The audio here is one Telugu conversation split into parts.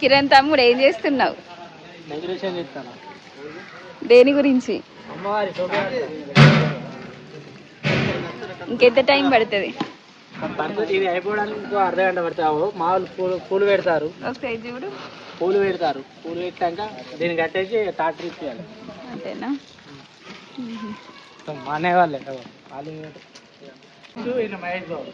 కిరణ్ తమ్ముడు ఏం చేస్తున్నావు? దేని గురించి? అమ్మవారి ఇంకెంత టైం పడుతుంది? ఇది అయిపోవడానికి అర్ధ గంట పడతావు మామూలు పూలు పూలు పెడతారు. చూడు. పూలు పెడతారు. పూలు పెట్టాక దీన్ని కట్టేసి టాటర్ ఇచ్చేయాలి అంతేనా? మా అన్నయ్య వాళ్ళే మహేష్ బాబు.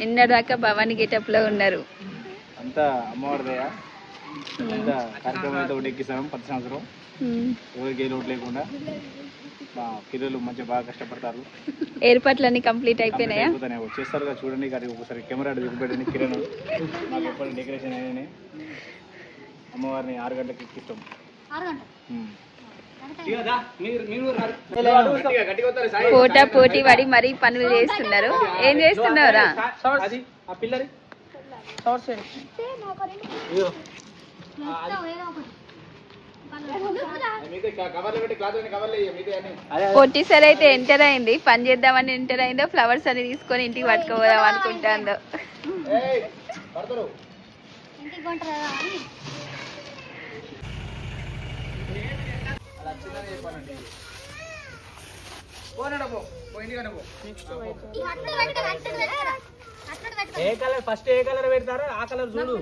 నిన్నదాకా భవానీ గెటప్లో ఉన్నారు. అంతా అమ్మవారిదయ కార్యక్రమం అయితే ఒకటి ఎక్కిస్తాం ప్రతి సంవత్సరం. ఎవరికి ఏ లోటు లేకుండా. మా పిల్లలు మంచిగా బాగా కష్టపడతారు. ఏర్పాట్లన్నీ కంప్లీట్ అయిపోయినాయా? చేస్తారు కదా చూడండి కానీ ఒకసారి కెమెరా దిగుపెట్టండి కిరణ్. మాకు ఎప్పుడు డెకరేషన్ అయినాయి. అమ్మవారిని ఆరు గంటలకు ఎక్కిస్తాం. ఉమ్. పోటా పోటీ పడి మరీ పనులు చేస్తున్నారు. ఏం చేస్తున్నావురా? అది ఆ పిల్లరి సౌత్ సైడ్ ఇదిగో. అదే. పొట్టి సార్ అయితే ఎంటర్ అయింది. పని చేద్దామని ఎంటర్ అయిందో ఫ్లవర్స్ అని తీసుకొని ఇంటికి పట్టుకోదాం అనుకుంటాందో. ఏ కలర్ ఫస్ట్ ఏ కలర్ పెడతారో ఆ కలర్ చూడు.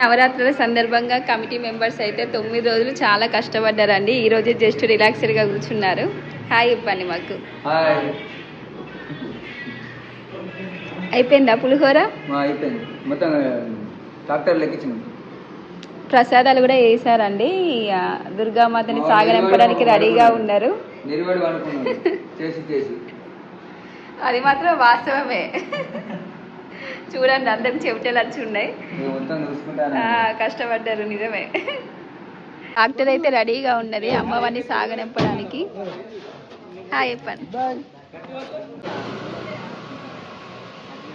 నవరాత్రుల సందర్భంగా కమిటీ మెంబర్స్ అయితే తొమ్మిది రోజులు చాలా కష్టపడ్డారండి. ఈ రోజు జస్ట్ రిలాక్స్డ్గా కూర్చున్నారు. హాయ్ ఇవ్వండి మాకు. అయిపోయిందా పులిహోర? అయిపోయింది. మొత్తం ట్రాక్టర్ లెక్కించినాం ప్రసాదాలు కూడా వేసారండి దుర్గామాతని సాగనంపడానికి రెడీగా ఉన్నారు. చేసి చేసి. అది మాత్రం వాస్తవమే. చూడండి అందరికి చెవిటలు వచ్చి ఉన్నాయి. కష్టపడ్డారు నిజమే. డాక్టర్ అయితే రెడీగా ఉన్నది. అమ్మవారిని సాగనంపడానికి హాయ్ చెప్పండి.